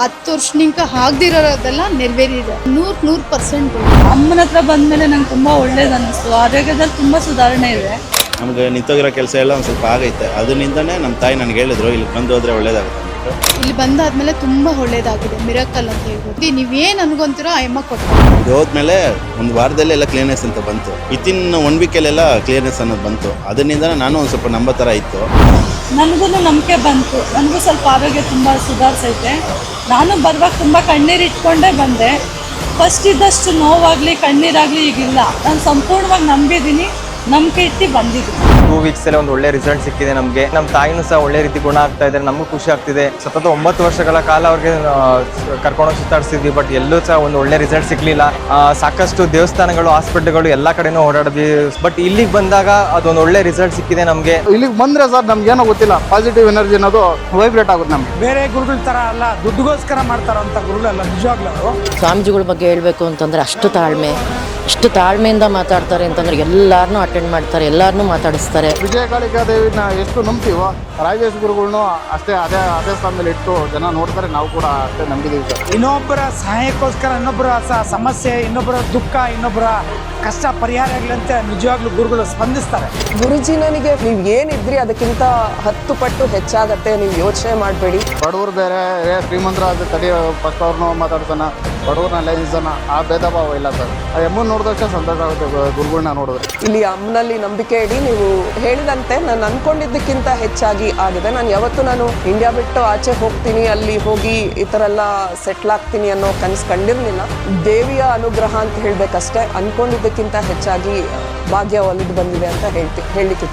ಹತ್ತು ವರ್ಷನಿಂಕ ಆಗದಿರೋದೆಲ್ಲ ನೆರವೇರಿದೆ. ನೂರ್ ನೂರ್ ಪರ್ಸೆಂಟ್. ಅಮ್ಮನ ಹತ್ರ ಬಂದ್ಮೇಲೆ ನಂಗೆ ತುಂಬಾ ಒಳ್ಳೇದು ಅನಿಸ್ತು ಆರೋಗ್ಯದಲ್ಲಿ ತುಂಬಾ ಸುಧಾರಣೆ ಇದೆ. ನಮ್ಗೆ ನಿಂತೋಗಿರೋ ಕೆಲಸ ಎಲ್ಲ ಒಂದು ಸ್ವಲ್ಪ ಆಗೈತೆ. ಅದರಿಂದನೇ ನಮ್ಮ ತಾಯಿ ನನಗೆ ಹೇಳಿದ್ರು ಇಲ್ಲಿ ಬಂದು ಹೋದ್ರೆ ಒಳ್ಳೇದಾಗುತ್ತೆ ಇಲ್ಲಿ ಬಂದಾದ್ಮೇಲೆ ತುಂಬಾ ಒಳ್ಳೇದಾಗಿದೆ. ಮಿರಕಲ್ ಅಂತ ಹೇಳ್ಬೋದು. ನೀವೇನ್ ಅನ್ಕೊಂತೀರೋ ಆ ಅಮ್ಮ ಕೊಟ್ಟು ಹೋದ್ಮೇಲೆ ಒಂದು ವಾರದಲ್ಲಿ ಎಲ್ಲ ಕ್ಲಿಯರ್ನೆಸ್ ಅಂತ ಬಂತು. ಇತ್ತಿನ ಒನ್ ವೀಕಲ್ಲೆಲ್ಲ ಕ್ಲಿಯರ್ನೆಸ್ ಅನ್ನೋದು ಬಂತು. ಅದರಿಂದ ನಾನು ಒಂದು ಸ್ವಲ್ಪ ನಂಬೋ ಥರ ಇತ್ತು. ನನಗೂ ನಂಬಿಕೆ ಬಂತು. ನನಗೂ ಸ್ವಲ್ಪ ಆರೋಗ್ಯ ತುಂಬ ಸುಧಾರಿಸೈತೆ. ನಾನು ಬರುವಾಗ ತುಂಬ ಕಣ್ಣೀರು ಇಟ್ಕೊಂಡೇ ಬಂದೆ. ಫಸ್ಟ್ ಇದ್ದಷ್ಟು ನೋವಾಗಲಿ, ಕಣ್ಣೀರಾಗಲಿ ಈಗಿಲ್ಲ. ನಾನು ಸಂಪೂರ್ಣವಾಗಿ ನಂಬಿದ್ದೀನಿ ನಂಬಿಕೆ ಇಟ್ಟು ಟೂ ವೀಕ್ಸ್ ಅಲ್ಲಿ ಒಂದು ಒಳ್ಳೆ ರಿಸಲ್ಟ್ ಸಿಕ್ಕಿದೆ ನಮಗೆ. ನಮ್ಮ ತಾಯಿನೂ ಸಹ ಒಳ್ಳೆ ರೀತಿ ಗುಣ ಆಗ್ತಾ ಇದ್ದಾರೆ ನಮಗೂ ಖುಷಿ ಆಗ್ತಿದೆ. ಸತತ ಒಂಬತ್ತು ವರ್ಷಗಳ ಕಾಲ ಅವ್ರಿಗೆ ಕರ್ಕೊಂಡು ಸುತ್ತಾಡಿಸಿದ್ವಿ ಬಟ್ ಎಲ್ಲೂ ಸಹ ಒಂದು ಒಳ್ಳೆ ರಿಸಲ್ಟ್ ಸಿಗ್ಲಿಲ್ಲ. ಸಾಕಷ್ಟು ದೇವಸ್ಥಾನಗಳು ಹಾಸ್ಪಿಟಲ್ಗಳು ಎಲ್ಲ ಕಡೆನೂ ಓಡಾಡಿದ್ವಿ. ಬಟ್ ಇಲ್ಲಿಗೆ ಬಂದಾಗ ಅದೊಂದು ಒಳ್ಳೆ ರಿಸಲ್ಟ್ ಸಿಕ್ಕಿದೆ ನಮಗೆ. ಇಲ್ಲಿಗೆ ಬಂದ್ರೆ ಸರ್ ನಮ್ಗೆ ಏನೋ ಗೊತ್ತಿಲ್ಲ. ಪಾಸಿಟಿವ್ ಎನರ್ಜಿ ಅನ್ನೋದು ವೈಬ್ರೇಟ್ ಆಗುತ್ತೆ ನಮ್ಗೆ. ಬೇರೆ ಗುರುಗಳ ತರ ಅಲ್ಲ ದುಡ್ಡುಗೋಸ್ಕರ ಮಾಡ್ತಾರಂತ ಗುರುಗಳಲ್ಲ ನಿಜವಾಗ್ಲೂ ಸ್ವಾಮೀಜಿಗಳ ಬಗ್ಗೆ ಹೇಳಬೇಕು ಅಂತಂದ್ರೆ ಅಷ್ಟು ತಾಳ್ಮೆ. ಅಷ್ಟು ತಾಳ್ಮೆಯಿಂದ ಮಾತಾಡ್ತಾರೆ ಅಂತಂದ್ರೆ ಎಲ್ಲರನ್ನೂ ಅಟೆಂಡ್ ಮಾಡ್ತಾರೆ ಎಲ್ಲರನ್ನೂ ಮಾತಾಡಿಸ್ತಾರೆ. ವಿಜಯ ಕಾಳಿಕಾ ದೇವಿನ ಎಷ್ಟು ನಂಬ್ತೀವೋ ರಾಜೇಶ್ ಗುರುಗಳ್ನು ಅಷ್ಟೇ ಅದೇ ಅದೇ ಸ್ಥಾನದಲ್ಲಿ ಇಟ್ಟು ಜನ ನೋಡ್ತಾರೆ ನಾವು ಕೂಡ ಅಷ್ಟೇ ನಂಬಿದೀವಿ ಸರ್. ಇನ್ನೊಬ್ಬರ ಸಹಾಯಕ್ಕೋಸ್ಕರ ಇನ್ನೊಬ್ಬರ ಸ- ಸಮಸ್ಯೆ ಇನ್ನೊಬ್ಬರ ದುಃಖ ಇನ್ನೊಬ್ಬರ ಕಷ್ಟ ಪರಿಹಾರ ಆಗಲಿ ಅಂತ ನಿಜವಾಗ್ಲೂ ಗುರುಗಳು ಸ್ಪಂದಿಸ್ತಾರೆ. ಗುರುಜಿ ನನಗೆ ನೀವು ಏನಿದ್ರಿ ಅದಕ್ಕಿಂತ ಹತ್ತು ಪಟ್ಟು ಹೆಚ್ಚಾಗತ್ತೆ ನೀವು ಯೋಚನೆ ಮಾಡಬೇಡಿ. ಬಡವರು ಬೇರೆ ಶ್ರೀಮಂತರ ಅದು ತಡಿ ಫಸ್ಟ್ ಅವ್ರನ್ನೂ ಮಾತಾಡ್ತಾನ ಬಡವ್ರನ್ನ ಲೈನ್ಸ್ ಆ ಭೇದ ಭಾವ ಇಲ್ಲ ಸರ್. ಎಮ್ಮನ್ನು ಎಮ್ಮನ್ ನೋಡಿದಷ್ಟೇ ಸಂತೋಷ ಆಗುತ್ತೆ ಗುರುಗಳನ್ನ ನೋಡಿದ್ರೆ. ಇಲ್ಲಿ ಅಮ್ಮನಲ್ಲಿ ನಂಬಿಕೆ ಇಡಿ, ನೀವು ಹೇಳಿದಂತೆ ನಾನು ಅನ್ಕೊಂಡಿದ್ದಕ್ಕಿಂತ ಹೆಚ್ಚಾಗಿ ಆಗಿದೆ. ನಾನು ಯಾವತ್ತು ನಾನು ಇಂಡಿಯಾ ಬಿಟ್ಟು ಆಚೆ ಹೋಗ್ತೀನಿ, ಅಲ್ಲಿ ಹೋಗಿ ಈ ಥರ ಎಲ್ಲ ಸೆಟ್ಲ್ ಆಗ್ತೀನಿ ಅನ್ನೋ ಕನಸು ಕಂಡಿರಲಿಲ್ಲ. ದೇವಿಯ ಅನುಗ್ರಹ ಅಂತ ಹೇಳಬೇಕಷ್ಟೇ ಅನ್ಕೊಂಡಿದ್ದಕ್ಕಿಂತ ಹೆಚ್ಚಾಗಿ ಭಾಗ್ಯ ಒಲಿದು ಬಂದಿದೆ ಅಂತ ಹೇಳ್ತಿ ಹೇಳಲಿಕ್ಕೆ